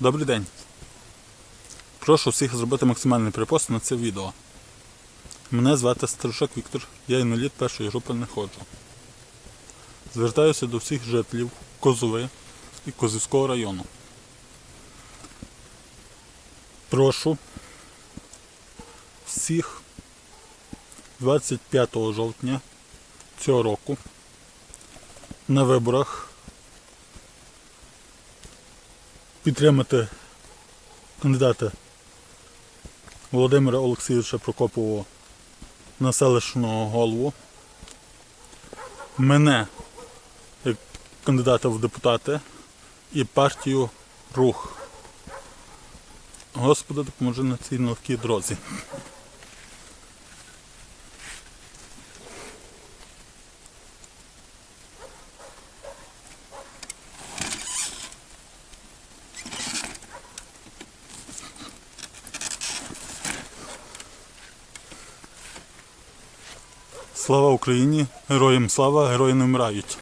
Добрий день. Прошу всіх зробити максимальний перепост на це відео. Мене звати Старушак Віктор, я інвалід першої групи не ходжу. Звертаюся до всіх жителів Козови і Козівського району. Прошу всіх 25 жовтня цього року на виборах підтримати кандидата Володимира Олексійовича Прокопового на селищного голову. Мене як кандидата в депутати і партію Рух. Господи, допоможи на цій нелегкій дорозі. Слава Україні! Героям слава, герої не вмирають.